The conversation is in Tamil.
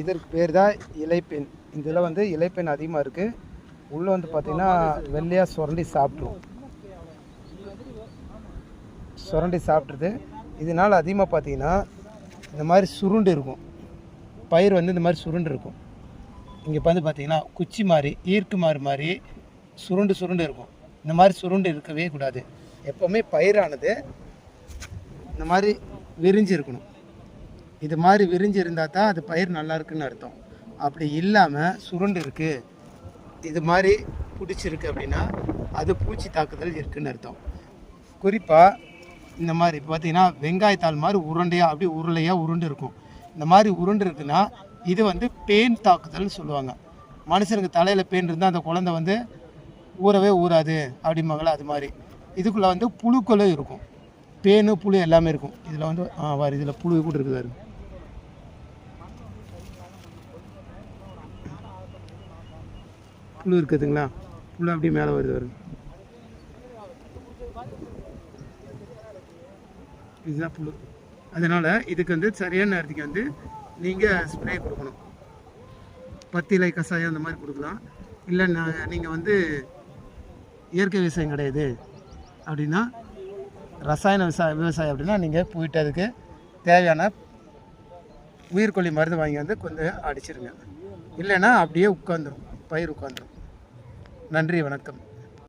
இதற்கு பேர் தான் இலைப்பெண். இதில் வந்து இலைப்பெண் அதிகமாக இருக்குது உள்ளே வந்து பார்த்திங்கன்னா வெள்ளையாக சுரண்டி சாப்பிட்ரும் சுரண்டி சாப்பிட்ருது இதனால் அதிகமாக பார்த்தீங்கன்னா இந்த மாதிரி சுருண்டு இருக்கும். பயிர் வந்து இந்த மாதிரி சுருண்டு இருக்கும். இங்கே வந்து பார்த்திங்கன்னா குச்சி மாதிரி ஈர்க்கு மாறு மாதிரி சுருண்டு சுருண்டு இருக்கும். இந்த மாதிரி சுருண்டு இருக்கவே கூடாது. எப்போவுமே பயிரானது இந்த மாதிரி விரிஞ்சு இருக்கணும். இது மாதிரி விரிஞ்சு இருந்தால் தான் அது பயிர் நல்லா இருக்குன்னு அர்த்தம். அப்படி இல்லாமல் சுருண்டு இருக்குது இது மாதிரி பிடிச்சிருக்கு அப்படின்னா அது பூச்சி தாக்குதல் இருக்குன்னு அர்த்தம். குறிப்பாக இந்த மாதிரி இப்போ பார்த்தீங்கன்னா வெங்காயத்தாள் மாதிரி உருண்டையாக அப்படி உருளையாக உருண்டு இருக்கும். இந்த மாதிரி உருண்டு இருக்குன்னா இது வந்து பேன் தாக்குதல்னு சொல்லுவாங்க. மனுஷனுக்கு தலையில் பேன் இருந்தால் அந்த குழந்தை வந்து ஊறவே ஊறாது அப்படிம்பாங்கள அது மாதிரி. இதுக்குள்ளே வந்து புழுக்களும் இருக்கும். பேனு புழு எல்லாமே இருக்கும். இதில் வந்து ஆ வாரு இதில் புழு கூட இருக்குது புழு இருக்குதுங்களா புழு அப்படியே மேலே வருது வருது. இதுதான் புழு. அதனால் இதுக்கு வந்து சரியான நேரத்துக்கு வந்து நீங்கள் ஸ்ப்ரே கொடுக்கணும். பத்திலை கஷாயம் அந்த மாதிரி கொடுக்கலாம். இல்லை நீங்கள் வந்து இயற்கை விவசாயம் கிடையாது. அப்படின்னா ரசாயன விவசாய விவசாயம் அப்படின்னா நீங்கள் போயிட்டு அதுக்கு தேவையான உயிர்கொல்லி மருந்து வாங்கி வந்து கொஞ்சம் அடிச்சிருங்க. இல்லைன்னா அப்படியே உட்காந்துரும் பயிர் உட்காந்துரும் நன்றி வணக்கம்.